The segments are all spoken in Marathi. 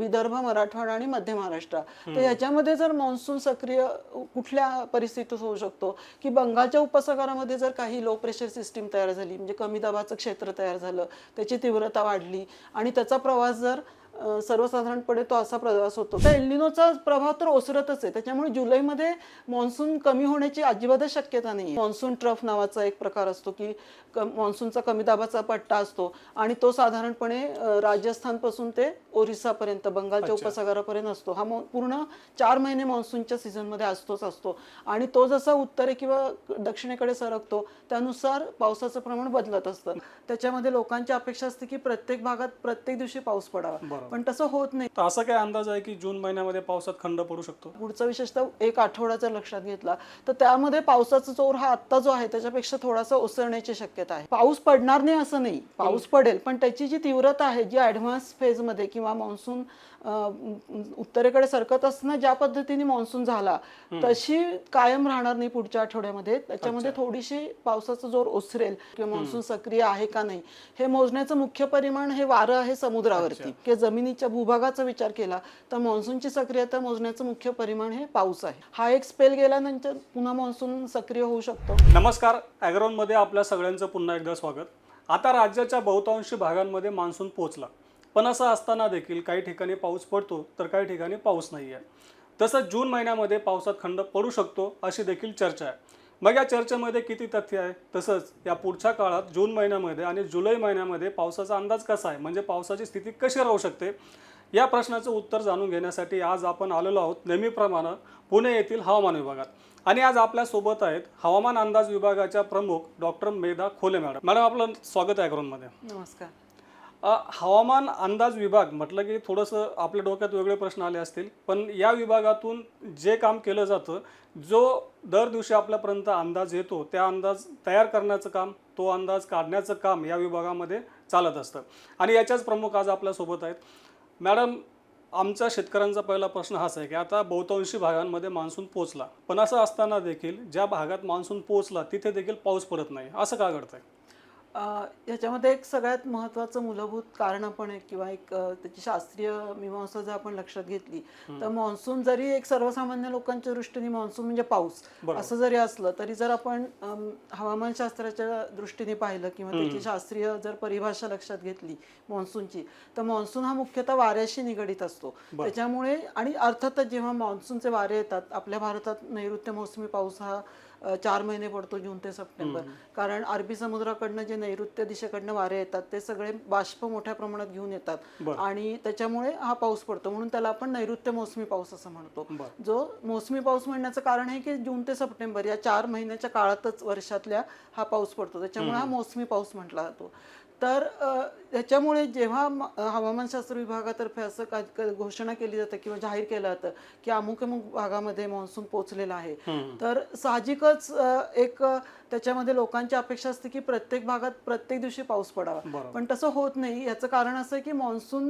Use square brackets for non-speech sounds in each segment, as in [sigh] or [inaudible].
विदर्भ मराठवाडा आणि मध्य महाराष्ट्र. तर ह्याच्यामध्ये जर मान्सून सक्रिय कुठल्या परिस्थितीत होऊ शकतो? की बंगालच्या उपसागरामध्ये जर काही लो प्रेशर सिस्टीम तयार झाली म्हणजे कमी दाबाचं क्षेत्र तयार झालं त्याची तीव्रता वाढली आणि त्याचा प्रवास जर सर्वसाधारणपणे तो असा प्रवास होतो. तर एल्निनोचा प्रभाव तर ओसरतच आहे. त्याच्यामुळे जुलैमध्ये मान्सून कमी होण्याची अजिबातच शक्यता नाही मान्सून ट्रफ नावाचा एक प्रकार असतो की मान्सूनचा कमी दाबाचा पट्टा असतो आणि तो साधारणपणे राजस्थानपासून ते ओरिसापर्यंत बंगालच्या उपसागरापर्यंत असतो. हा पूर्ण चार महिने मान्सूनच्या सीझनमध्ये असतोच असतो. आणि तो जसा उत्तरे किंवा दक्षिणेकडे सरकतो त्यानुसार पावसाचं प्रमाण बदलत असतं. त्याच्यामध्ये लोकांची अपेक्षा असते की प्रत्येक भागात प्रत्येक दिवशी पाऊस पडावा. पण तसं होत नाही. तर असा काय अंदाज आहे की जून महिन्यामध्ये पावसात खंड पडू शकतो? पुढचा विशेषतः एक आठवडा जर लक्षात घेतला तर त्यामध्ये पावसाचा जोर हा आत्ता जो आहे त्याच्यापेक्षा थोडासा ओसरण्याची शक्यता आहे. पाऊस पडणार नाही असं नाही. पाऊस पडेल पण त्याची जी तीव्रता आहे जी ऍडव्हान्स फेजमध्ये किंवा मान्सून उत्तरेकडे सरकत असताना ज्या पद्धतीने मान्सून झाला तशी कायम राहणार नाही पुढच्या आठवड्यामध्ये. त्याच्यामध्ये थोडीशी पावसाचा जोर ओसरेल किंवा मान्सून सक्रिय आहे का नाही हे मोजण्याचं मुख्य परिमाण हे वारं आहे समुद्रावरती की जमिनीच्या भूभागाचा विचार केला तर मान्सूनची सक्रियता मोजण्याचं मुख्य परिमाण हे पाऊस आहे. हा एक स्पेल गेल्यानंतर पुन्हा मान्सून सक्रिय होऊ शकतो. नमस्कार ॲग्रोनमध्ये आपल्या सगळ्यांचं पुन्हा एकदा स्वागत. आता राज्याच्या बहुतांशी भागांमध्ये मान्सून पोहोचला. पण असं असताना देखील काही ठिकाणी पाऊस पडतो तर काही ठिकाणी पाऊस नाही आहे तसंच जून महिन्यामध्ये पावसात खंड पडू शकतो अशी देखील चर्चा आहे. मग या चर्चेमध्ये किती तथ्य आहे? तसंच या पुढच्या काळात जून महिन्यामध्ये आणि जुलै महिन्यामध्ये पावसाचा अंदाज कसा आहे? म्हणजे पावसाची स्थिती कशी राहू शकते? या प्रश्नाचं उत्तर जाणून घेण्यासाठी आज आपण आलेलो आहोत नेहमीप्रमाणे पुणे येथील हवामान विभागात. आणि आज आपल्यासोबत आहेत हवामान अंदाज विभागाच्या प्रमुख डॉक्टर मेधा खोले मॅडम. मॅडम आपलं स्वागत आहे नमस्कार. हवामान अंदाज विभाग म्हटलं की थोडंसं आपल्या डोक्यात वेगळे प्रश्न आले असतील पण या विभागातून जे काम केलं जातं जो दर दिवशी आपल्यापर्यंत अंदाज येतो त्या अंदाज तयार करण्याचं काम तो अंदाज काढण्याचं काम या विभागामध्ये चालत असतं. आणि याच्याच प्रमुख आज आपल्यासोबत आहेत. मॅडम आमच्या शेतकऱ्यांचा पहिला प्रश्न हाच आहे की आता बहुतांशी भागांमध्ये मान्सून पोचला पण असं असताना देखील ज्या भागात मान्सून पोचला तिथे देखील पाऊस पडत नाही असं का घडतं आहे याच्यामध्ये एक सगळ्यात महत्वाचं मूलभूत कारण पण आहे किंवा एक त्याची शास्त्रीय मीमांसा जर आपण लक्षात घेतली तर मान्सून जरी एक सर्वसामान्य लोकांच्या दृष्टीने मान्सून म्हणजे पाऊस असं जरी असलं तरी जर आपण हवामानशास्त्राच्या दृष्टीने पाहिलं किंवा त्याची शास्त्रीय जर परिभाषा लक्षात घेतली मान्सूनची तर मान्सून हा मुख्यतः वाऱ्याशी निगडीत असतो. त्याच्यामुळे आणि अर्थातच जेव्हा मान्सूनचे वारे येतात आपल्या भारतात नैऋत्य मोसमी पाऊस हा चार महिने पडतो जून ते सप्टेंबर. कारण अरबी समुद्राकडनं जे नैऋत्य दिशेकडनं वारे येतात ते सगळे बाष्प मोठ्या प्रमाणात घेऊन येतात. आणि त्याच्यामुळे हा पाऊस पडतो. म्हणून त्याला आपण नैऋत्य मोसमी पाऊस असं म्हणतो. जो मोसमी पाऊस म्हणण्याचं कारण आहे की जून ते सप्टेंबर या चार महिन्याच्या काळातच वर्षातल्या हा पाऊस पडतो. त्याच्यामुळे हा मोसमी पाऊस म्हटला जातो. तर त्याच्यामुळे जेव्हा हवामानशास्त्र विभागातर्फे असं का घोषणा केली जाते किंवा जाहीर केलं जातं की अमुक अमुक भागामध्ये मान्सून पोहोचलेला आहे तर साहजिकच एक त्याच्यामध्ये लोकांची अपेक्षा असते की प्रत्येक भागात प्रत्येक दिवशी पाऊस पडावा. पण तसं होत नाही. याचं कारण असं आहे की मान्सून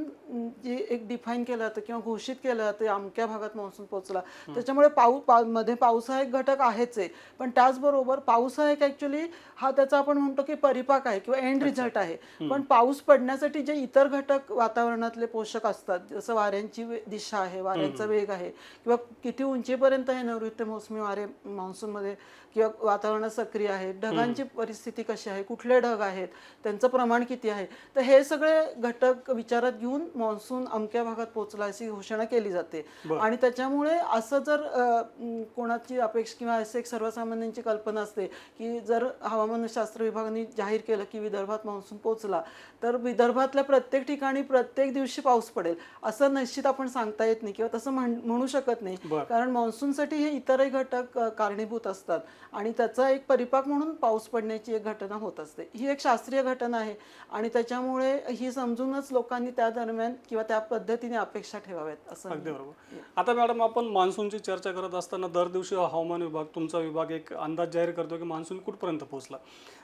जे एक डिफाईन केलं जातं किंवा घोषित केलं जातं अमक्या भागात मान्सून पोहोचला. त्याच्यामुळे पाऊसमध्ये पाऊस हा एक घटक आहेच आहे. पण त्याचबरोबर पाऊस हा एक ऍक्च्युली हा त्याचा आपण म्हणतो की परिपाक आहे किंवा एंड रिझल्ट आहे. पण पाऊस पडण्यासाठी जे इतर घटक वातावरणातले पोषक असतात जसं वाऱ्यांची दिशा आहे वाऱ्यांचा वेग आहे किंवा किती उंचीपर्यंत हे नैऋत्य मोसमी वारे मान्सूनमध्ये किंवा वातावरणात सक्रिय आहेत ढगांची परिस्थिती कशी आहे कुठले ढग आहेत त्यांचं प्रमाण किती आहे तर हे सगळे घटक विचारात घेऊन मान्सून अमक्या भागात पोहोचला अशी घोषणा केली जाते. आणि त्याच्यामुळे असं जर कोणाची अपेक्षा किंवा असं एक सर्वसामान्यांची कल्पना असते की जर हवामानशास्त्र विभागाने जाहीर केलं की विदर्भात मान्सून पोहोचला तर विदर्भातल्या प्रत्येक ठिकाणी प्रत्येक दिवशी पाऊस पडेल असं निश्चित आपण सांगता येत नाही किंवा तसं म्हण- शकत नाही. कारण मान्सूनसाठी हे इतरही घटक कारणीभूत असतात आणि त्याचा एक परिपाक म्हणून पाऊस पडण्याची एक घटना होत असते. ही एक शास्त्रीय घटना आहे आणि त्याच्यामुळे ही समजूनच लोकांनी त्या दरम्यान किंवा त्या पद्धतीने अपेक्षा ठेवाव्यात असं अगदी बरोबर. आता मॅडम आपण मान्सूनची चर्चा करत असताना दर दिवशी हवामान विभाग तुमचा विभाग एक अंदाज जाहीर करतो की मान्सून कुठपर्यंत पोहोचला?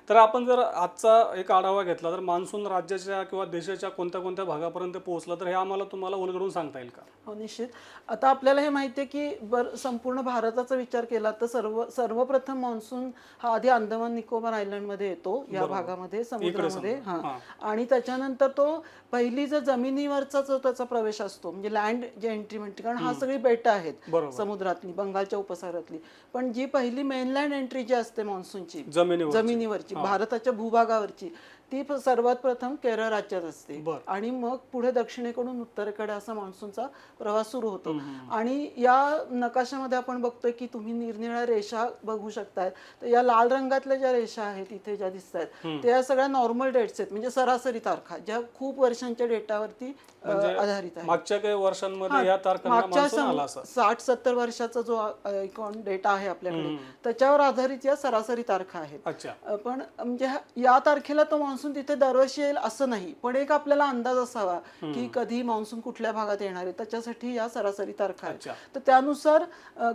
तर आपण जर आजचा एक आढावा घेतला तर मान्सून राज्याच्या किंवा देशाच्या कोणत्या कोणत्या भागापर्यंत पोहोचला तर हे आम्हाला तुम्हाला उलगडून सांगता येईल का? हो निश्चित. आता आपल्याला हे माहिती आहे की बर संपूर्ण भारताचा विचार केला तर सर्व सर्वप्रथम मान्सून हा आधी अंदमान निकोबार आयलंडमध्ये येतो या भागामध्ये समुद्रामध्ये. हा. आणि त्याच्यानंतर तो पहिली जर जमिनीवरचा जो त्याचा प्रवेश असतो म्हणजे लँड जे एंट्री म्हणते कारण हा सगळी बेटं आहेत समुद्रातली बंगालच्या उपसागरातली. पण जी पहिली मेनलँड एंट्री जी असते मान्सूनची जमिनीवर जमिनीवरची भारताच्या भूभागावरची. ती सर्वात प्रथम केरळ राज्यात असते. आणि मग पुढे दक्षिणेकडून उत्तरेकडे असा मान्सूनचा प्रवास सुरू होतो. आणि या नकाशामध्ये आपण बघतोय की तुम्ही निरनिळ्या रेषा बघू शकताय. तर या लाल रंगातल्या ज्या रेषा आहेत इथे ज्या दिसत आहेत त्या सगळ्या नॉर्मल डेट्स आहेत. म्हणजे सरासरी तारखा ज्या खूप वर्षांच्या डेटावरती अ, आधारित आहेत. मागच्या काही वर्षांमध्ये या मागच्या साठ सत्तर वर्षाचा जो अकाउंट डेटा आहे आपल्याकडे त्याच्यावर आधारित या सरासरी तारखा आहेत. पण म्हणजे या तारखेला तो मान्सून तिथे दरवर्षी येईल असं नाही. पण एक आपल्याला अंदाज असावा की कधी मान्सून कुठल्या भागात येणार आहे. त्याच्यासाठी या सरासरी तारखा. आहेत. तर त्यानुसार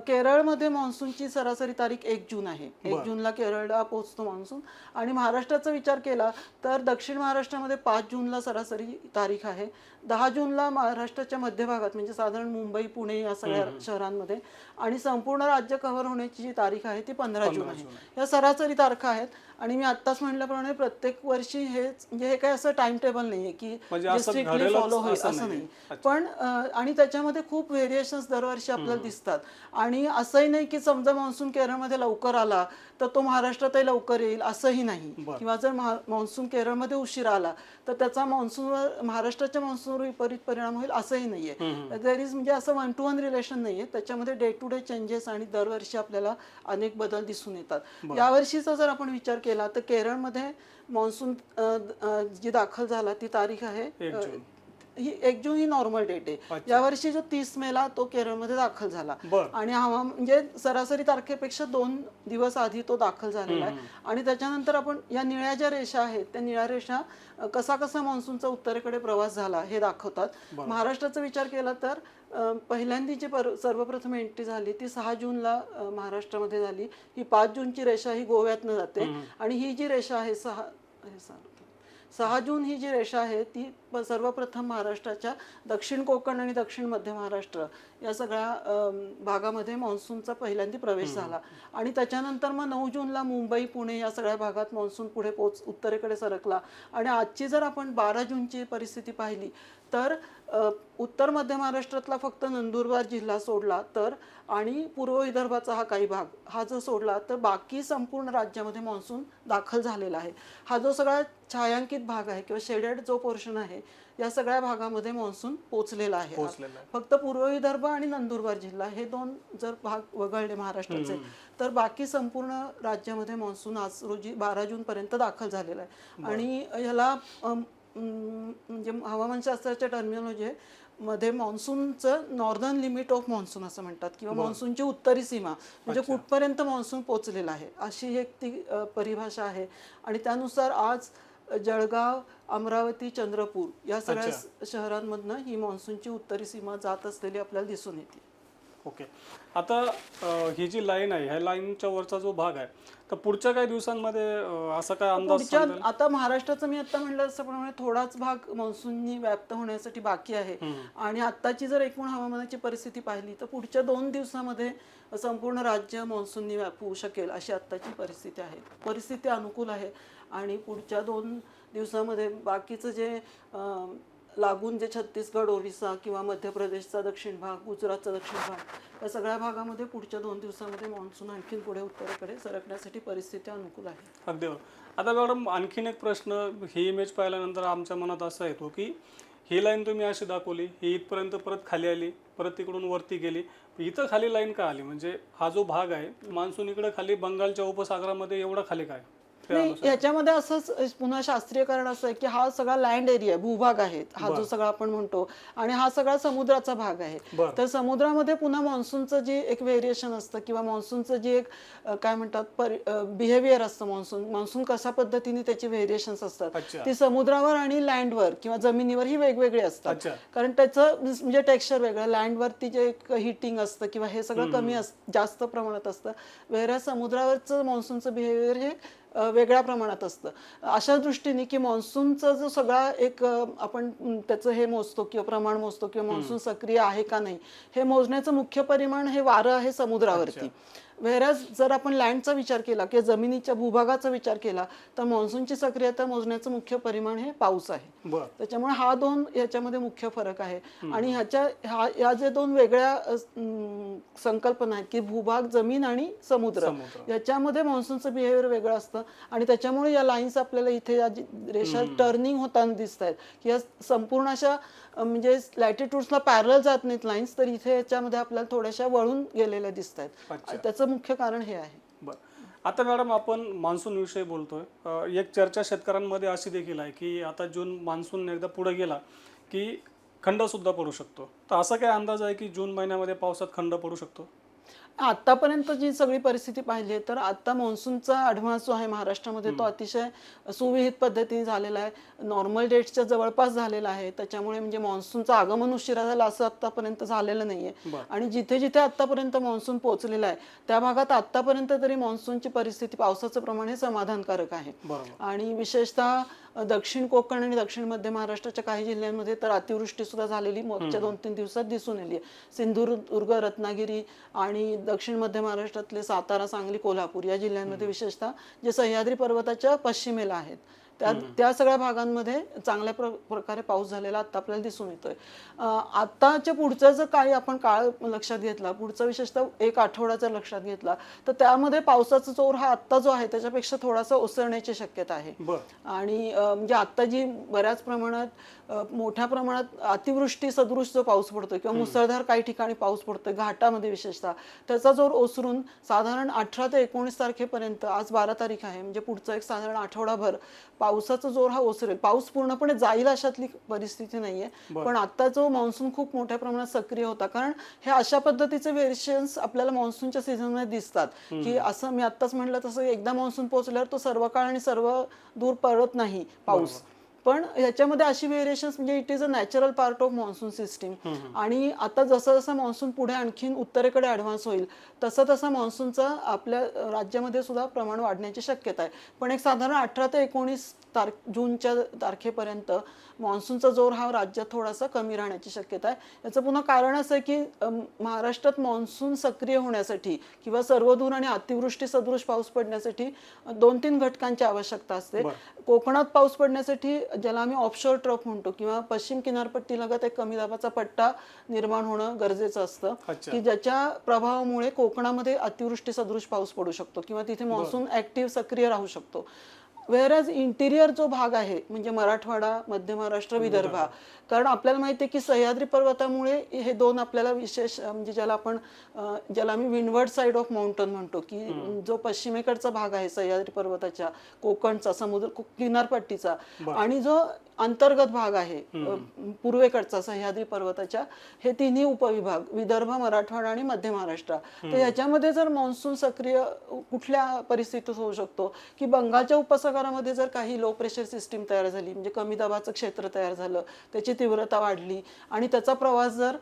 केरळमध्ये मान्सूनची सरासरी तारीख एक जून आहे. एक जूनला केरळला पोहोचतो मान्सून. आणि महाराष्ट्राचा विचार केला तर दक्षिण महाराष्ट्रामध्ये पाच जूनला सरासरी तारीख आहे. दहा जूनला महाराष्ट्राच्या मध्य भागात म्हणजे साधारण मुंबई पुणे या सगळ्या शहरांमध्ये आणि संपूर्ण राज्य कव्हर होण्याची जी तारीख आहे ती पंधरा जून आहे. या सरासरी तारखा आहेत. आणि मी आत्ताच म्हटल्याप्रमाणे प्रत्येक वर्षी हेच म्हणजे हे काय असं टाइम टेबल नाहीये की म्हणजे स्ट्रिक्टली फॉलो होईल असं. नाही पण आणि त्याच्यामध्ये खूप व्हेरिएशन्स दरवर्षी आपल्याला दिसतात. आणि असंही नाही की समजा मान्सून केरळमध्ये लवकर आला तर तो महाराष्ट्रातही लवकर येईल असंही नाही. किंवा जर मान्सून केरळमध्ये उशिरा आला तर त्याचा मान्सूनवर महाराष्ट्राच्या मान्सूनवर विपरीत परिणाम होईल असंही नाहीये. देर इज म्हणजे असं वन टू वन रिलेशन नाहीये. त्याच्यामध्ये डे टू डे चेंजेस आणि दरवर्षी आपल्याला अनेक बदल दिसून येतात. यावर्षीचा जर आपण विचार केला तर केरळमध्ये मान्सून जी दाखल झाला ती तारीख आहे. ही एक जून ही नॉर्मल डेट आहे. यावर्षी जो तीस मेला तो केरळमध्ये दाखल झाला. बर. आणि हवामान म्हणजे सरासरी तारखेपेक्षा दोन दिवस आधी तो दाखल झालेला आहे. आणि त्याच्यानंतर आपण या निळ्या ज्या रेषा आहेत त्या निळ्या रेषा अ, कसा कसा मान्सूनचा उत्तरेकडे प्रवास झाला हे दाखवतात. महाराष्ट्राचा विचार केला तर अ, पहिल्यांदी जी पर सर्वप्रथम एंट्री झाली ती सहा जूनला अ, महाराष्ट्रामध्ये झाली. ही पाच जूनची रेषा ही गोव्यातनं जाते. आणि ही जी रेषा आहे सहा हे सांगतो. सहा जून ही जी रेषा आहे ती सर्वप्रथम महाराष्ट्राच्या दक्षिण कोकण आणि दक्षिण मध्य महाराष्ट्र या सगळ्या भागामध्ये मान्सूनचा पहिल्यांदा प्रवेश झाला. आणि त्याच्यानंतर मग नऊ जूनला मुंबई पुणे या सगळ्या भागात मान्सून पुढे पोच उत्तरेकडे सरकला. आणि आजची जर आपण बारा जूनची परिस्थिती पाहिली तर उत्तर मध्य महाराष्ट्रातला फक्त नंदुरबार जिल्हा सोडला तर आणि पूर्व विदर्भाचा हा काही भाग हा जर सोडला तर बाकी संपूर्ण राज्यामध्ये मान्सून दाखल झालेला आहे. हा जो सगळा छायांकित भाग आहे किंवा शेडेड जो पोर्शन आहे या सगळ्या भागामध्ये मान्सून पोचलेला आहे. फक्त पूर्व विदर्भ आणि नंदुरबार जिल्हा हे दोन जर भाग वगळले महाराष्ट्राचे तर बाकी संपूर्ण राज्यामध्ये मान्सून आज रोजी बारा जून पर्यंत दाखल झालेला आहे. आणि ह्याला म्हणजे हवामानशास्त्राच्या टर्मिनॉलॉजी आहे. मध्ये मान्सूनचं नॉर्दर्न लिमिट ऑफ मान्सून असं म्हणतात किंवा मान्सूनची उत्तरी सीमा म्हणजे कुठपर्यंत मान्सून पोचलेला आहे अशी एक ती परिभाषा आहे. आणि त्यानुसार आज जळगाव अमरावती चंद्रपूर या सगळ्या शहरांमधनं ही मान्सूनची उत्तरी सीमा जात असलेली आपल्याला दिसून येते. ओके. आता अं, ही जी लाईन आहे ह्या लाईनच्या वरचा जो भाग आहे तर पुढच्या काही दिवसांमध्ये अं, असा काय अंदाज पुढच्या सांगता येईल? आता महाराष्ट्राचा मी आता म्हणलं त्याप्रमाणे थोडाच भाग मान्सूननी व्याप्त होण्यासाठी बाकी आहे. आणि आत्ताची जर एकूण हवामानाची परिस्थिती पाहिली तर पुढच्या दोन दिवसामध्ये संपूर्ण राज्य मान्सूननी व्यापू शकेल अशी आत्ताची परिस्थिती आहे. परिस्थिती अनुकूल आहे. आणि पुढच्या दोन दिवसामध्ये बाकीचं जे अं, लागून जे छत्तीसगड ओरिसा किंवा मध्य प्रदेशचा दक्षिण भाग गुजरातचा दक्षिण भाग या सगळ्या भागामध्ये पुढच्या दोन दिवसामध्ये मान्सून आणखीन पुढे उत्तरेकडे सरकण्यासाठी परिस्थिती अनुकूल आहे. अगदी आता मॅडम आणखीन एक प्रश्न ही इमेज पाहिल्यानंतर आमच्या मनात असा येतो की ही लाईन तुम्ही अशी दाखवली ही इथपर्यंत परत खाली आली परत तिकडून वरती गेली इथं खाली लाईन का आली? म्हणजे हा जो भाग आहे मान्सून इकडे खाली बंगालच्या उपसागरामध्ये एवढा खाली काय? नाही याच्यामध्ये असंच पुन्हा शास्त्रीय कारण असं आहे की हा सगळा लँड एरिया भूभाग आहे हा जो सगळा आपण म्हणतो आणि हा सगळा समुद्राचा भाग आहे. तर समुद्रामध्ये पुन्हा मान्सूनचं जे एक व्हेरिएशन असतं किंवा मान्सूनचं जे एक काय म्हणतात बिहेवियर असतं मान्सून मान्सून कशा पद्धतीने त्याची व्हेरिएशन्स असतात ती समुद्रावर आणि लँडवर किंवा जमिनीवर ही वेगवेगळी असतात. कारण त्याचं म्हणजे टेक्स्चर वेगळं लँडवरती जे एक हिटिंग असतं किंवा हे सगळं कमी जास्त प्रमाणात असतं वेगळ्या समुद्रावरचं मान्सूनचं बिहेवियर हे वेगळ्या प्रमाणात असतं. अशा दृष्टीने की मान्सूनचा जो सगळा एक आपण त्याचं हे मोजतो किंवा प्रमाण मोजतो किंवा मान्सून सक्रिय आहे का नाही हे मोजण्याचं मुख्य परिमाण हे वारं आहे समुद्रावरती. व्हेरॅज जर आपण लँडचा विचार केला किंवा जमिनीच्या भूभागाचा विचार केला तर मान्सूनची सक्रियता मोजण्याचं मुख्य परिमाण हे पाऊस आहे. त्याच्यामुळे हा दोन याच्यामध्ये मुख्य फरक आहे. आणि ह्याच्या ह्या या जे दोन वेगळ्या संकल्पना आहेत की भूभाग जमीन आणि समुद्र. याच्यामध्ये मान्सूनचं बिहेवियर वेगळं असतं. आणि त्याच्यामुळे या लाईन्स आपल्याला इथे या रेषा टर्निंग होताना दिसत आहेत की या संपूर्ण अशा म्हणजे लॅटिट्यूड्सला पॅरल जात नाहीत लाईन्स तर इथे याच्यामध्ये आपल्याला थोड्याशा वळून गेलेल्या दिसत. आहेत त्याचं मुख्य कारण हे आहे. बर. आता मॅडम आपण मान्सून विषयी बोलतोय. अ, एक चर्चा शेतकऱ्यांमध्ये अशी देखील आहे की आता जून मान्सून एकदा पुढे गेला की खंड सुद्धा पडू शकतो. तर असा काय अंदाज आहे की जून महिन्यामध्ये पावसात खंड पडू शकतो? आतापर्यंत जी सगळी परिस्थिती पाहिली आहे तर आता मान्सूनचा ॲडव्हान्स जो आहे महाराष्ट्रामध्ये तो अतिशय सुविहित पद्धतीने झालेला आहे. नॉर्मल डेट्सच्या जवळपास झालेला आहे. त्याच्यामुळे म्हणजे मान्सूनचं आगमन उशिरा झालं असं आतापर्यंत झालेलं नाहीये. आणि जिथे जिथे आतापर्यंत मान्सून पोहोचलेला आहे त्या भागात आतापर्यंत तरी मान्सूनची परिस्थिती पावसाचं प्रमाण हे समाधानकारक आहे. आणि विशेषतः दक्षिण कोकण आणि दक्षिण मध्य महाराष्ट्राच्या काही जिल्ह्यांमध्ये तर अतिवृष्टी सुद्धा झालेली मागच्या दोन तीन दिवसात दिसून आली आहे. सिंधुदुर्ग रत्नागिरी आणि दक्षिण मध्य महाराष्ट्रातले सातारा सांगली कोल्हापूर या जिल्ह्यांमध्ये विशेषतः जे सह्याद्री पर्वताच्या पश्चिमेला आहेत. त्या त्या सगळ्या भागांमध्ये चांगल्या प्र प्रकारे पाऊस झालेला आता आपल्याला दिसून येतोय. आताच्या पुढचं जर काही आपण काळ लक्षात घेतला पुढचा विशेषतः एक आठवडा जर लक्षात घेतला तर त्यामध्ये पावसाचा जोर हा आत्ता जो आहे त्याच्यापेक्षा थोडासा ओसरण्याची शक्यता आहे. आणि म्हणजे आता जी बऱ्याच प्रमाणात मोठ्या प्रमाणात अतिवृष्टी सदृश जो पाऊस पडतोय किंवा मुसळधार काही ठिकाणी पाऊस पडतोय घाटामध्ये विशेषतः त्याचा जोर ओसरून साधारण अठरा ते एकोणीस तारखेपर्यंत आज बारा तारीख आहे म्हणजे पुढचा एक साधारण आठवडाभर पावसाचा जोर हा ओसरेल. पाऊस पूर्णपणे जाईल अशातली परिस्थिती नाहीये. पण आता जो मान्सून खूप मोठ्या प्रमाणात सक्रिय होता. कारण हे अशा पद्धतीचे व्हेरिएशन्स आपल्याला मान्सूनच्या सीझनमध्ये दिसतात. की असं मी आत्ताच म्हटलं तसं एकदा मान्सून पोहोचल्यावर तो सर्व काळ आणि सर्व दूर परत नाही पाऊस. पण ह्याच्यामध्ये अशी व्हेरिएशन्स म्हणजे it is a natural part of monsoon system आणि आता जसं जसं मान्सून पुढे आणखीन उत्तरेकडे ॲडव्हान्स होईल तसं तसं मान्सूनचं आपल्या राज्यामध्ये सुद्धा प्रमाण वाढण्याची शक्यता आहे. पण एक साधारण अठरा ते एकोणीस तारख जूनच्या तारखेपर्यंत मान्सूनचा जोर हा राज्यात थोडासा कमी राहण्याची शक्यता आहे. याचं पुन्हा कारण असं आहे की महाराष्ट्रात मान्सून सक्रिय होण्यासाठी किंवा सर्वदूर आणि अतिवृष्टी सदृश पाऊस पडण्यासाठी दोन तीन घटकांची आवश्यकता असते. कोकणात पाऊस पडण्यासाठी ज्याला आम्ही ऑफशोर ट्रफ म्हणतो किंवा पश्चिम किनारपट्टी लगत एक कमी दाबाचा पट्टा निर्माण होणं गरजेचं असतं. की ज्याच्या प्रभावामुळे कोकणामध्ये अतिवृष्टी सदृश पाऊस पडू शकतो किंवा तिथे मान्सून ऍक्टिव्ह सक्रिय राहू शकतो. वेअरॅज इंटिरियर जो भाग आहे म्हणजे मराठवाडा मध्य महाराष्ट्र विदर्भ. कारण आपल्याला माहिती आहे की सह्याद्री पर्वतामुळे हे दोन आपल्याला विशेष म्हणजे ज्याला आपण ज्याला आम्ही विंडवर्ड साईड ऑफ माउंटन म्हणतो की जो पश्चिमेकडचा भाग आहे सह्याद्री पर्वताच्या कोकणचा समुद्र किनारपट्टीचा आणि जो अंतर्गत भाग आहे पूर्वेकडचा सह्याद्री पर्वताच्या हे तिन्ही उपविभाग विदर्भ मराठवाडा आणि मध्य महाराष्ट्र. तर ह्याच्यामध्ये जर मान्सून सक्रिय कुठल्या परिस्थितीत होऊ शकतो की बंगालच्या उपसागरामध्ये जर काही लो प्रेशर सिस्टीम तयार झाली म्हणजे कमी दाबाचं क्षेत्र तयार झालं त्याची तीव्रता वाढली आणि त्याचा प्रवास जर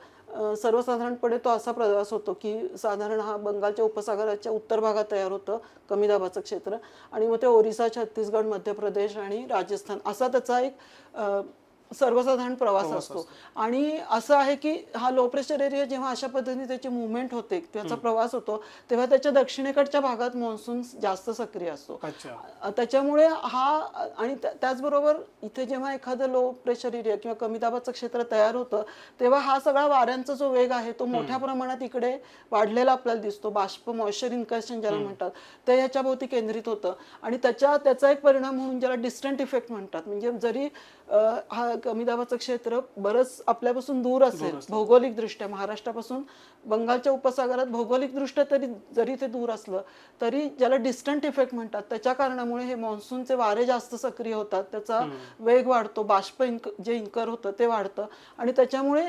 सर्वसाधारणपणे तो असा प्रवास होतो की साधारण हा बंगालच्या उपसागराच्या उत्तर भागात तयार होतं कमी दाबाचं क्षेत्र आणि मग ते ओरिसा छत्तीसगड मध्य प्रदेश आणि राजस्थान असा त्याचा एक सर्वसाधारण प्रवास असतो. आणि असं आहे की हा लो प्रेशर एरिया जेव्हा अशा पद्धतीने त्याची मुवमेंट होते त्याचा प्रवास होतो तेव्हा त्याच्या दक्षिणेकडच्या भागात मान्सून जास्त सक्रिय असतो. त्याच्यामुळे हा आणि त्या- त्याचबरोबर इथे जेव्हा एखादं लो प्रेशर एरिया किंवा कमी दाबाचं क्षेत्र तयार होतं तेव्हा हा सगळा वाऱ्यांचा जो वेग आहे तो मोठ्या प्रमाणात इकडे वाढलेला आपल्याला दिसतो. बाष्प मॉइश्चर इन्कर्शन ज्याला म्हणतात ते ह्याच्या भोवती केंद्रित होतं. आणि त्याच्या त्याचा एक परिणाम म्हणून ज्याला डिस्टंट इफेक्ट म्हणतात. म्हणजे जरी हा कमी दाबाचं क्षेत्र बरंच आपल्यापासून दूर असेल. भौगोलिक दृष्ट्या महाराष्ट्रापासून बंगालच्या उपसागरात भौगोलिक दृष्ट्या तरी जरी ते दूर असलं तरी ज्याला डिस्टंट इफेक्ट म्हणतात त्याच्या कारणामुळे हे मान्सूनचे वारे जास्त सक्रिय होतात. त्याचा वेग वाढतो बाष्प इंक जे इंकर होतं ते वाढतं. आणि त्याच्यामुळे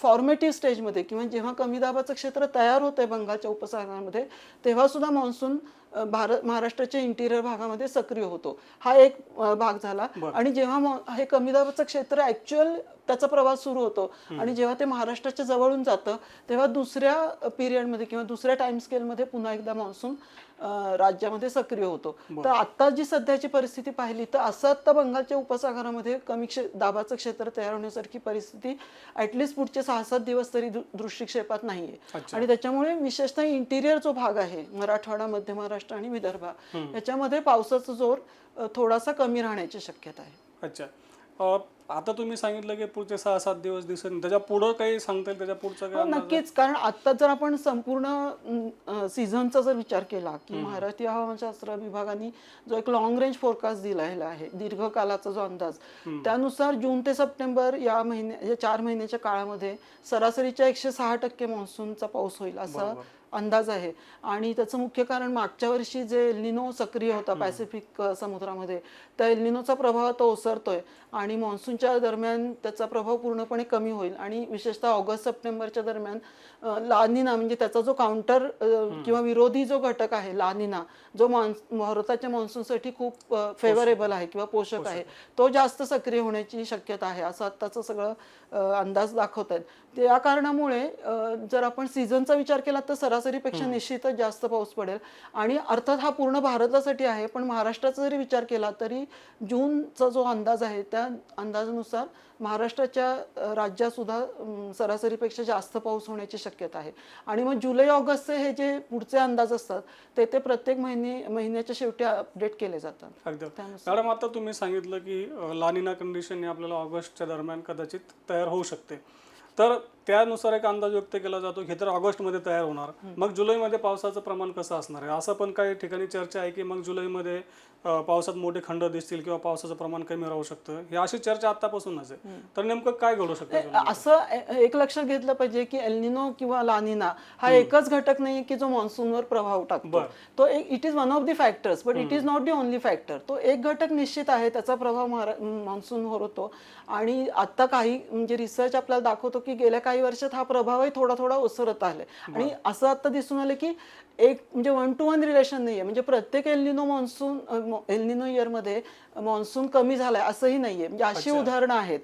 फॉर्मेटिव्ह स्टेजमध्ये किंवा जेव्हा कमी दाबाचं क्षेत्र तयार होतंय बंगालच्या उपसागरामध्ये तेव्हा सुद्धा मान्सून भारत महाराष्ट्राच्या इंटिरियर भागामध्ये सक्रिय होतो. हा एक भाग झाला. आणि जेव्हा हे कमी दाबाचं क्षेत्र ऍक्च्युअल त्याचा प्रवास सुरू होतो. आणि जेव्हा ते महाराष्ट्राच्या जवळून जातं तेव्हा दुसऱ्या पिरियडमध्ये किंवा दुसऱ्या टाइम स्केलमध्ये पुन्हा एकदा मान्सून राज्यामध्ये सक्रिय होतो. तर आता जी सध्याची परिस्थिती पाहिली तर असं आता बंगालच्या उपसागरामध्ये कमी क्षे दाबाचं क्षेत्र तयार होण्यासारखी परिस्थिती ऍटलिस्ट पुढचे सहा सात दिवस तरी दृष्टिक्षेपात नाहीये. आणि त्याच्यामुळे विशेषतः इंटिरियर जो भाग आहे मराठवाडा मध्य महाराष्ट्र आणि विदर्भ याच्यामध्ये पावसाचा जोर थोडासा कमी राहण्याची शक्यता आहे. अच्छा. अ, आता तुम्ही सांगितलं की पुढचे सहा सात दिवस नाही. त्याच्या पुढं काही सांगता येईल? त्याच्या पुढचं हो काय अंदाज? नक्कीच. कारण आता जर आपण संपूर्ण सीझनचा जर विचार केला की भारतीय हवामानशास्त्र विभागाने जो एक लॉंग रेंज फोरकास्ट दिलेला आहे दीर्घकालाचा जो अंदाज त्यानुसार जून ते सप्टेंबर या महिन्या या चार महिन्याच्या काळामध्ये सरासरीच्या एकशे सहा टक्के मान्सूनचा पाऊस होईल असा अंदाज आहे. आणि त्याचं मुख्य कारण मागच्या वर्षी जे एल्निनो सक्रिय होता पॅसिफिक समुद्रामध्ये त्या एल्निनोचा प्रभाव तो ओसरतोय आणि मान्सूनच्या दरम्यान त्याचा प्रभाव पूर्णपणे कमी होईल. आणि विशेषतः ऑगस्ट सप्टेंबरच्या दरम्यान लानिना म्हणजे त्याचा जो काउंटर किंवा विरोधी जो घटक आहे लानिना जो मान्स भारताच्या मान्सूनसाठी खूप फेवरेबल आहे किंवा पोषक आहे तो जास्त सक्रिय होण्याची शक्यता आहे असं आत्ताचं सगळं अंदाज दाखवत आहेत. ते या कारणामुळे जर आपण सीझनचा विचार केला तर सरासरीपेक्षा निश्चितच जास्त पाऊस पडेल. आणि अर्थात हा पूर्ण भारतासाठी आहे पण महाराष्ट्राचा जरी विचार केला तरी जूनचा जो अंदाज आहे त्या अंदाजानुसार महाराष्ट्राच्या अ, राज्यात सुद्धा अम, सरासरीपेक्षा जास्त पाऊस होण्याची शक्यता आहे. आणि मग जुलै ऑगस्टचे हे जे पुढचे अंदाज असतात ते ते प्रत्येक महिने महिन्याच्या शेवटी अपडेट केले जातात. मॅडम आता तुम्ही सांगितलं की लानिना कंडिशन ही आपल्याला ऑगस्टच्या दरम्यान कदाचित तयार होऊ शकते. तर त्यानुसार एक अंदाज व्यक्त केला जातो हे तर ऑगस्टमध्ये तयार होणार. मग जुलैमध्ये पावसाचं प्रमाण कसं असणार आहे? असं पण काही ठिकाणी चर्चा आहे की मग जुलैमध्ये पावसात मोठे खंड दिसतील किंवा पावसाचं प्रमाण कमी राहू शकतं? ही अशी चर्चा आतापासूनच आहे. तर नेमकं काय घडू शकतं? असं एक लक्षात घेतलं पाहिजे की एल्निनो किंवा लानिना हा एकच घटक नाही की जो मान्सूनवर प्रभाव टाकतो. तो एक it is one of the factors but it is not the only factor तो एक घटक निश्चित आहे त्याचा प्रभाव मान्सूनवर होतो. आणि आता काही म्हणजे रिसर्च आपल्याला दाखवतो की गेल्या काही वर्षात हा प्रभावही थोडा थोडा ओसरत आलाय. आणि असं आता दिसून आलं की एक म्हणजे वन टू वन रिलेशन नाहीये. म्हणजे प्रत्येक El Nino monsoon El Nino इयरमध्ये मान्सून कमी झालाय असंही नाहीये. म्हणजे अशी उदाहरणं आहेत.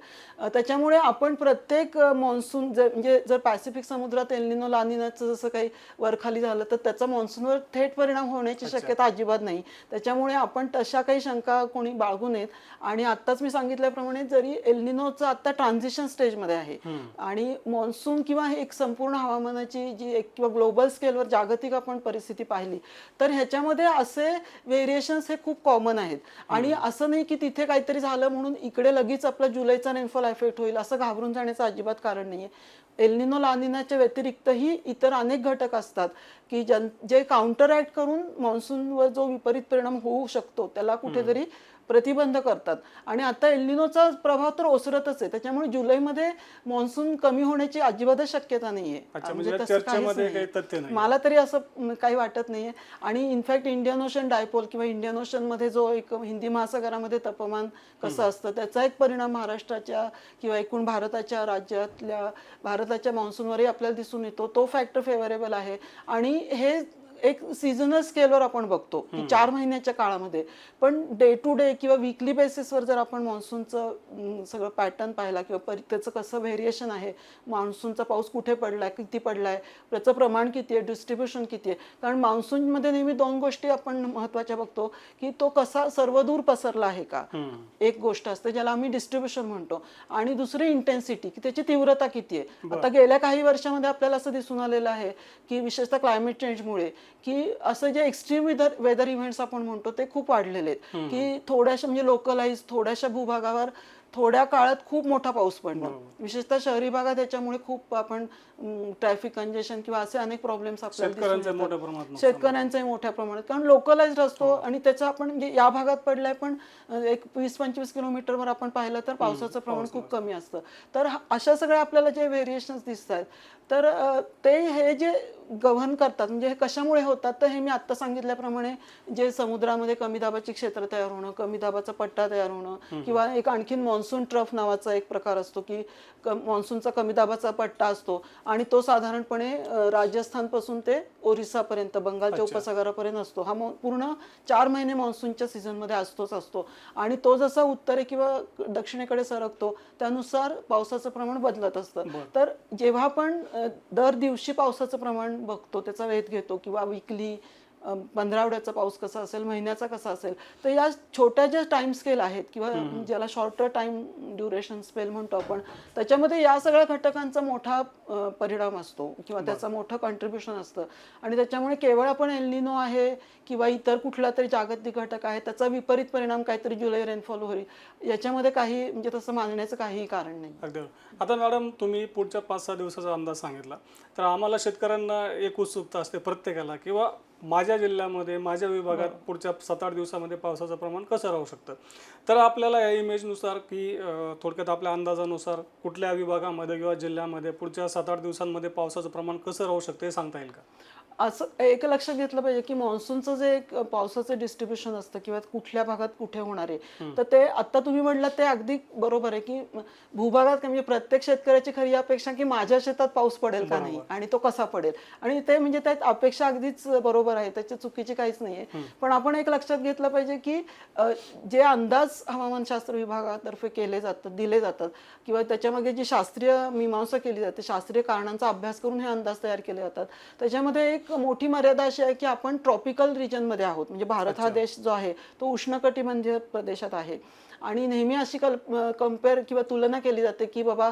त्याच्यामुळे आपण प्रत्येक मान्सून जर म्हणजे जर पॅसिफिक समुद्रात एल्निनो लानिनाचं जसं काही वरखाली झालं तर त्याचा मान्सूनवर थेट परिणाम होण्याची शक्यता अजिबात नाही. त्याच्यामुळे आपण तशा काही शंका कोणी बाळगू नयेत. आणि आत्ताच मी सांगितल्याप्रमाणे जरी एल्निनोचं आता ट्रान्झिशन स्टेजमध्ये आहे आणि मान्सून किंवा एक संपूर्ण हवामानाची जी एक किंवा ग्लोबल स्केलवर जागतिक आपण परिस्थिती पाहिली तर ह्याच्यामध्ये असे व्हेरिएशन्स हे खूप कॉमन आहेत. आणि असं नाही की तिथे काहीतरी झालं म्हणून इकडे लगेच आपला जुलैचा रेनफॉल इफेक्ट होईल असं घाबरून जाण्याचं अजिबात कारण नाहीये. एल्निनो लानिनाच्या व्यतिरिक्तही इतर अनेक घटक असतात की जन जे काउंटर ऍक्ट करून मान्सूनवर जो विपरीत परिणाम होऊ शकतो त्याला कुठेतरी प्रतिबंध करतात. आणि आता एल्निनोचा प्रभाव तर ओसरतच आहे. त्याच्यामुळे जुलैमध्ये मान्सून कमी होण्याची अजिबातच शक्यता नाहीये. म्हणजे म्हणजे. मला तरी असं काही वाटत नाहीये. आणि in fact Indian ocean dipole किंवा इंडियन ओशनमध्ये जो एक हिंदी महासागरामध्ये तापमान कसं असतं त्याचा एक परिणाम महाराष्ट्राच्या किंवा एकूण भारताच्या राज्यातल्या भारताच्या मान्सूनवरही आपल्याला दिसून येतो. तो फॅक्टर फेवरेबल आहे. आणि हे एक सीझनल स्केलवर आपण बघतो की चार महिन्याच्या काळामध्ये. पण डे टू डे किंवा वीकली बेसिसवर जर आपण मान्सूनचं सगळं पॅटर्न पाहिला किंवा त्याचं कसं व्हेरिएशन आहे मान्सूनचा पाऊस कुठे पडलाय किती पडलाय त्याचं प्रमाण किती आहे डिस्ट्रीब्युशन किती आहे. कारण मान्सूनमध्ये नेहमी दोन गोष्टी आपण महत्त्वाच्या बघतो की तो कसा सर्वदूर पसरला आहे का? एक गोष्ट असते ज्याला आम्ही डिस्ट्रीब्युशन म्हणतो. आणि दुसरी इंटेन्सिटी की त्याची तीव्रता किती आहे? आता गेल्या काही वर्षामध्ये आपल्याला असं दिसून आलेलं आहे की विशेषतः क्लायमेट चेंजमुळे की असं जे एक्स्ट्रीम वेदर वेदर इव्हेंट्स आपण म्हणतो ते खूप वाढलेले आहेत. की थोड्याशा म्हणजे लोकलाइज थोड्याशा भूभागावर थोड्या काळात खूप मोठा पाऊस पडला. विशेषतः शहरी भागात याच्यामुळे खूप आपण ट्रॅफिक कंजेशन किंवा असे अनेक प्रॉब्लेम्स आपल्याला शेतकऱ्यांचंही मोठ्या प्रमाणात कारण लोकलाइज असतो आणि त्याचं आपण म्हणजे या भागात पडलाय पण एक वीस पंचवीस किलोमीटरवर आपण पाहिलं तर पावसाचं प्रमाण खूप कमी असतं. तर हा- अशा सगळ्या आपल्याला जे व्हेरिएशन्स दिसत आहेत तर ते हे जे गव्हर्न करतात. म्हणजे हे कशामुळे होतात? तर हे मी आत्ता सांगितल्याप्रमाणे जे समुद्रामध्ये कमी दाबाची क्षेत्र तयार होणं कमी दाबाचा पट्टा तयार होणं किंवा एक आणखीन मॉन्सून ट्रफ नावाचा एक प्रकार असतो की क मॉन्सूनचा कमी दाबाचा पट्टा असतो आणि तो साधारणपणे राजस्थानपासून ते ओरिसापर्यंत बंगालच्या उपसागरापर्यंत असतो. हा पूर्ण चार महिने मॉन्सूनच्या सीझनमध्ये असतोच असतो. आणि तो जसा उत्तरे किंवा दक्षिणेकडे सरकतो त्यानुसार पावसाचं प्रमाण बदलत असतं. तर जेव्हा आपण अ, दर दिवशी पावसाचं प्रमाण बघतो त्याचा वेध घेतो किंवा विकली पंधरावड्याचा पाऊस कसा असेल महिन्याचा कसा असेल तर या छोट्या ज्या टाइम स्केल आहेत किंवा ज्याला शॉर्टर टाइम ड्युरेशन स्पेल म्हणतो आपण त्याच्यामध्ये या सगळ्या घटकांचा मोठा परिणाम असतो किंवा त्याचं मोठं कॉन्ट्रीब्युशन असतं. आणि त्याच्यामुळे केवळ आपण एल्निनो आहे किंवा इतर कुठला तरी जागतिक घटक आहे त्याचा विपरीत परिणाम काहीतरी जुलै रेनफॉल होईल याच्यामध्ये काही म्हणजे तसं मानण्याचं काहीही कारण नाही. अगदी. आता मॅडम तुम्ही पुढच्या पाच सहा दिवसाचा अंदाज सांगितला. तर आम्हाला शेतकऱ्यांना एक उत्सुकता असते प्रत्येकाला किंवा माझ्या जिल्ह्यामध्ये माझ्या विभागात पुढच्या सात आठ दिवसामध्ये पावसाचं प्रमाण कसं राहू शकतं? तर आपल्याला या इमेजनुसार की थोडक्यात आपल्या अंदाजानुसार कुठल्या विभागामध्ये किंवा जिल्ह्यामध्ये पुढच्या सात आठ दिवसांमध्ये पावसाचं प्रमाण कसं राहू शकतं हे सांगता येईल का? असं एक लक्षात घेतलं पाहिजे की मान्सूनचं जे एक पावसाचं डिस्ट्रीब्युशन असतं किंवा कुठल्या भागात कुठे होणार आहे तर ते आता तुम्ही म्हटलं ते अगदी बरोबर आहे की भूभागात म्हणजे प्रत्येक शेतकऱ्याची खरी अपेक्षा की माझ्या शेतात पाऊस पडेल का नाही आणि तो कसा पडेल? आणि ते म्हणजे त्यात अपेक्षा अगदीच बरोबर आहे त्याची चुकीची काहीच नाहीये पण आपण एक लक्षात घेतलं पाहिजे की जे अंदाज हवामानशास्त्र विभागातर्फे केले जातात दिले जातात किंवा त्याच्यामागे जी शास्त्रीय मीमांसा केली जाते शास्त्रीय कारणांचा अभ्यास करून हे अंदाज तयार केले जातात त्याच्यामध्ये एक मोठी मर्यादा अशी आहे की आपण ट्रॉपिकल रिजनमध्ये आहोत. म्हणजे भारत हा देश जो आहे तो उष्णकटिबंधीय प्रदेशात आहे. आणि नेहमी अशी कल्प कंपेअर किंवा तुलना केली जाते की बाबा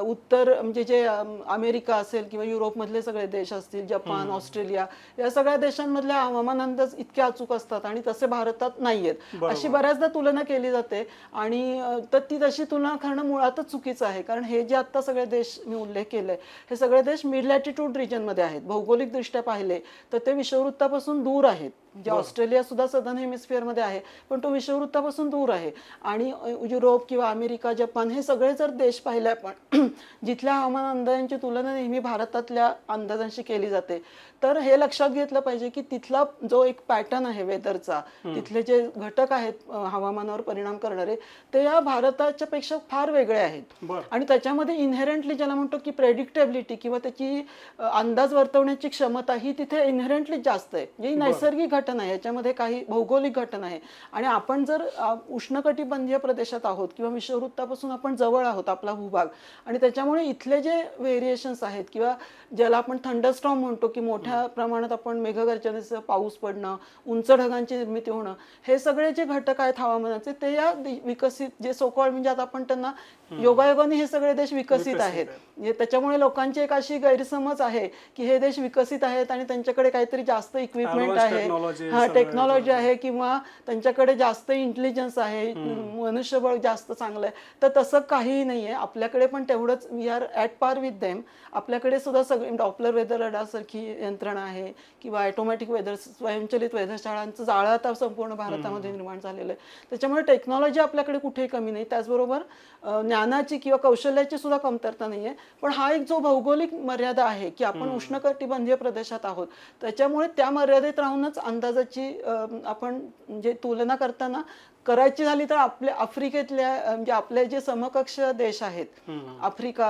उत्तर म्हणजे जे अम, अमेरिका असेल किंवा युरोपमधले सगळे देश असतील जपान ऑस्ट्रेलिया या सगळ्या देशांमधले हवामान अंदाज इतके अचूक असतात आणि तसे भारतात नाही आहेत अशी बऱ्याचदा तुलना केली जाते आणि तर ती तशी तुलना करणं मुळातच चुकीचं आहे. कारण हे जे आता सगळे देश मी उल्लेख केलाय हे सगळे देश मिड लॅटिट्यूड रिजनमध्ये आहेत. भौगोलिकदृष्ट्या पाहिले तर ते विषुववृत्तापासून दूर आहेत. म्हणजे ऑस्ट्रेलिया सुद्धा सदन हेमिस्फिअरमध्ये आहे पण तो विषुववृत्तापासून दूर आहे. आणि युरोप किंवा अमेरिका जपान हे सगळे जर देश पाहिले आपण [clears throat] जिथल्या हवामान अंदाजांची तुलना नेहमी भारतातल्या अंदाजांशी केली जाते तर हे लक्षात घेतलं पाहिजे की तिथला जो एक पॅटर्न आहे वेदरचा तिथले जे घटक आहेत हवामानावर परिणाम करणारे ते या भारताच्या पेक्षा फार वेगळे आहेत. आणि त्याच्यामध्ये इन्हेरंटली ज्याला म्हणतो की प्रेडिक्टेबिलिटी किंवा त्याची अंदाज वर्तवण्याची क्षमता ही तिथे इन्हेरंटली जास्त आहे. म्हणजे नैसर्गिक घटना आहे याच्यामध्ये काही भौगोलिक घटना आहे. आणि आपण जर उष्णकटिबंधीय प्रदेशात आहोत किंवा विषुववृत्तापासून आपण जवळ आहोत आपला भूभाग आणि त्याच्यामुळे इथले जे व्हेरिएशन्स आहेत किंवा ज्याला आपण थंडरस्टॉम म्हणतो की मोठ्या प्रमाणात आपण मेघगर्जनेचं पाऊस पडणं उंच ढगांची निर्मिती होणं हे सगळे जे घटक आहेत हवामानाचे ते या विकसित जे सोकॉळ म्हणजे आता आपण त्यांना योगायोगाने हे सगळे देश विकसित आहेत. म्हणजे त्याच्यामुळे लोकांची एक अशी गैरसमज आहे की हे देश विकसित आहेत आणि त्यांच्याकडे काहीतरी जास्त इक्विपमेंट आहे. Technology हा टेक्नॉलॉजी आहे किंवा त्यांच्याकडे जास्त इंटेलिजन्स आहे मनुष्यबळ जास्त चांगलं आहे तर तसं काहीही नाहीये आपल्याकडे पण तेवढंच we are at par with them आपल्याकडे सुद्धा सगळे डॉपलर वेदर रडासारखी यंत्रणा आहे किंवा ऑटोमॅटिक वेदर स्वयंचलित वेधशाळांचं जाळं आता संपूर्ण भारतामध्ये निर्माण झालेलं आहे. त्याच्यामुळे टेक्नॉलॉजी आपल्याकडे कुठेही कमी नाही. त्याचबरोबर ज्ञानाची किंवा कौशल्याची सुद्धा कमतरता नाहीये. पण हा एक जो भौगोलिक मर्यादा आहे की आपण उष्णकटिबंधीय प्रदेशात आहोत त्याच्यामुळे त्या मर्यादेत राहूनच अंदाजाची आपण म्हणजे तुलना करताना करायची झाली तर आपल्या आफ्रिकेतल्या म्हणजे आपले जे समकक्ष देश आहेत आफ्रिका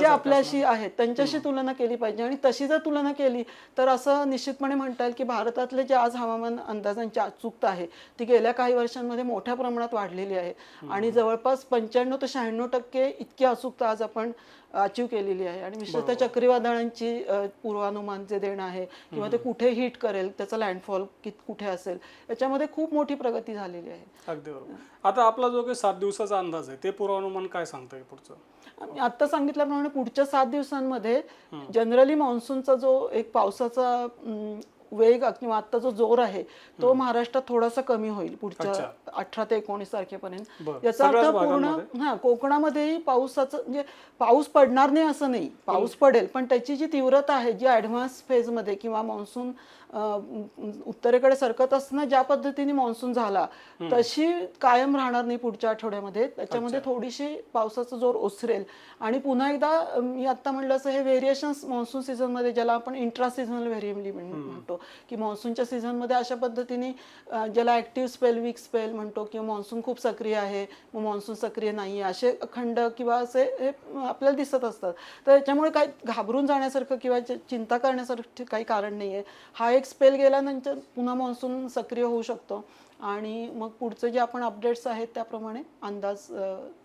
जे आपल्याशी आहेत त्यांच्याशी तुलना केली पाहिजे. आणि तशी जर तुलना केली तर असं निश्चितपणे म्हणता येईल की भारतातले जे आज हवामान अंदाजांची अचूकता आहे ती गेल्या काही वर्षांमध्ये मोठ्या प्रमाणात वाढलेली आहे. आणि जवळपास पंच्याण्णव ते शहाण्णव टक्के इतकी अचूकता आज आपण अचीव केलेली आहे. आणि विशेषतः चक्रीवादळांची पूर्वानुमान जे देणं आहे किंवा ते कुठे हिट करेल त्याचा लँडफॉल कित कुठे असेल याच्यामध्ये खूप मोठी प्रगती झालेली आहे. अगदी बरोबर. आता आपला जो काही सात दिवसाचा अंदाज आहे ते पूर्वानुमान काय सांगतंय पुढचं? आता सांगितल्याप्रमाणे पुढच्या सात दिवसांमध्ये जनरली मान्सूनचा जो एक पावसाचा वेग किंवा आता जो जोर आहे तो महाराष्ट्रात थोडासा कमी होईल पुढच्या अठरा ते एकोणीस तारखेपर्यंत. याचा अर्थ पूर्ण हा कोकणामध्येही पावसाचं म्हणजे पाऊस पडणार नाही असं नाही. पाऊस पडेल पण त्याची जी तीव्रता आहे जी ऍडव्हान्स फेजमध्ये किंवा मान्सून उत्तरेकडे सरकत असताना ज्या पद्धतीने मान्सून झाला तशी कायम राहणार नाही पुढच्या आठवड्यामध्ये. त्याच्यामध्ये थोडीशी पावसाचा जोर ओसरेल. आणि पुन्हा एकदा मी आता म्हणलं असं हे व्हेरिएशन्स मान्सून सीझनमध्ये ज्याला आपण इंट्रा सीझनल व्हेरिएबली म्हणतो की मान्सूनच्या सीझनमध्ये अशा पद्धतीने ज्याला ॲक्टिव्ह स्पेल वीक स्पेल म्हणतो किंवा मान्सून खूप सक्रिय आहे मग मान्सून सक्रिय नाही आहे असे खंड किंवा असे हे आपल्याला दिसत असतात. तर याच्यामुळे काही घाबरून जाण्यासारखं किंवा चिंता करण्यासारखं काही कारण नाही आहे हा एक स्पेल गेल्यानंतर पुन्हा मान्सून सक्रिय होऊ शकतो. आणि मग पुढचे जे आपण अपडेट्स आहेत त्याप्रमाणे अंदाज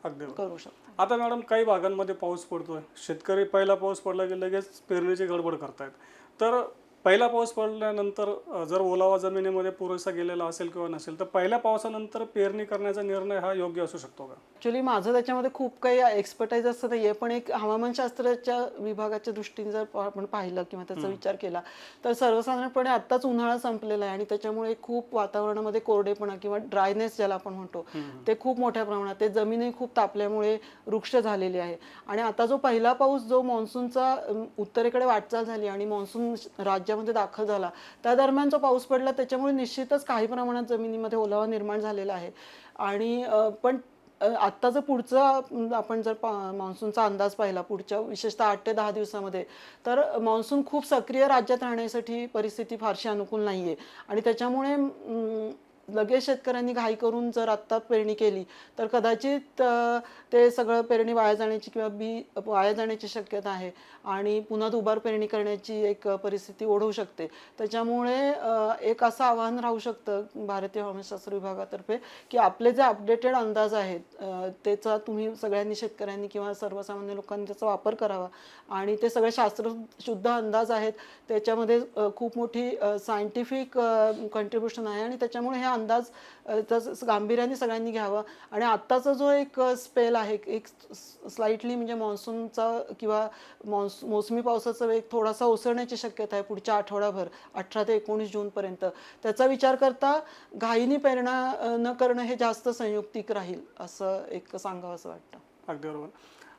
अगदी. करू शकतो. आता मॅडम काही भागांमध्ये पाऊस पडतोय. शेतकरी पहिला पाऊस पडला की लगेच पेरणीची गडबड करतायत. तर पहिला पाऊस पडल्यानंतर जर ओलावा जमिनीमध्ये पुरेसा गेलेला असेल किंवा नसेल तर पहिल्या पावसानंतर पेरणी करण्याचा निर्णय हा योग्य असू शकतो का? ॲक्च्युली माझं त्याच्यामध्ये खूप काही एक्सपर्टाईज असतं नाही आहे पण एक हवामानशास्त्राच्या विभागाच्या दृष्टीने जर आपण पाहिलं किंवा त्याचा विचार केला तर सर्वसाधारणपणे आत्ताच उन्हाळा संपलेला आहे आणि त्याच्यामुळे खूप वातावरणामध्ये कोरडेपणा किंवा ड्रायनेस ज्याला आपण म्हणतो ते खूप मोठ्या प्रमाणात ते जमीनही खूप तापल्यामुळे वृक्ष झालेले आहे. आणि आता जो पहिला पाऊस जो मान्सूनचा उत्तरेकडे वाटचाल झाली आणि मान्सून राज्यामध्ये दाखल झाला त्या दरम्यान जो पाऊस पडला त्याच्यामुळे निश्चितच काही प्रमाणात जमिनीमध्ये ओलावा निर्माण झालेला आहे. आणि पण आत्ताचं पुढचं आपण जर मान्सूनचा अंदाज पाहिला पुढच्या विशेषतः आठ ते दहा दिवसामध्ये तर मान्सून खूप सक्रिय राज्यात राहण्यासाठी परिस्थिती फारशी अनुकूल नाही आहे आणि त्याच्यामुळे लगेच शेतकऱ्यांनी घाई करून जर आत्ता पेरणी केली तर कदाचित ते सगळं पेरणी वाया जाण्याची किंवा बी वाया जाण्याची शक्यता आहे. आणि पुन्हा दुबार पेरणी करण्याची एक परिस्थिती ओढवू शकते. त्याच्यामुळे एक असं आव्हान राहू शकतं भारतीय हवामानशास्त्र विभागातर्फे की आपले जे अपडेटेड अंदाज आहेत त्याचा तुम्ही सगळ्यांनी शेतकऱ्यांनी किंवा सर्वसामान्य लोकांनी त्याचा वापर करावा. आणि ते सगळे शास्त्रशुद्ध अंदाज आहेत. त्याच्यामध्ये खूप मोठी सायंटिफिक कंट्रीब्युशन आहे आणि त्याच्यामुळे हे अंदाज गांभीर्याने सगळ्यांनी घ्यावा. आणि आत्ताचा जो एक स्पेल आहे एक स्लाइटली म्हणजे मान्सूनचा किंवा पाऊस मोसमी पावसाचा वेग थोडासा ओसरण्याची शक्यता आहे पुढच्या आठवडाभर अठरा ते एकोणीस जूनपर्यंत. त्याचा विचार करता घाईनी पेरणा न करणं हे जास्त संयुक्तिक राहील असं एक सांगावं असं वाटतं. अगदी बरोबर.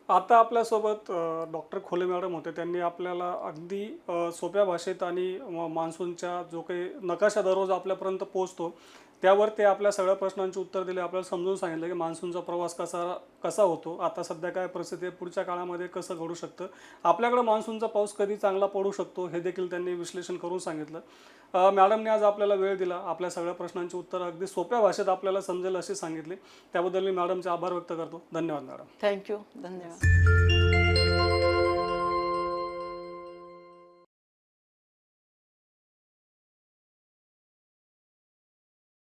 आता आपल्यासोबत डॉक्टर खोले मॅडम होते. त्यांनी आपल्याला अगदी सोप्या भाषेत आणि मान्सूनच्या जो काही नकाशा दररोज आपल्यापर्यंत पोहोचतो त्यावर ते आपल्या सगळ्या प्रश्नांची उत्तर दिले. आपल्याला समजून सांगितलं की मान्सूनचा प्रवास कसा कसा होतो आता सध्या काय परिस्थिती आहे पुढच्या काळामध्ये कसं घडू शकतं. आपल्याकडे मान्सूनचा पाऊस कधी चांगला पडू शकतो हे देखील त्यांनी विश्लेषण करून सांगितलं. मॅडमने आज आपल्याला वेळ दिला. आपल्या सगळ्या प्रश्नांची उत्तर अगदी सोप्या भाषेत आपल्याला समजेल असे सांगितले. त्याबद्दल मी मॅडमचे आभार व्यक्त करतो. धन्यवाद मॅडम. थँक्यू धन्यवाद.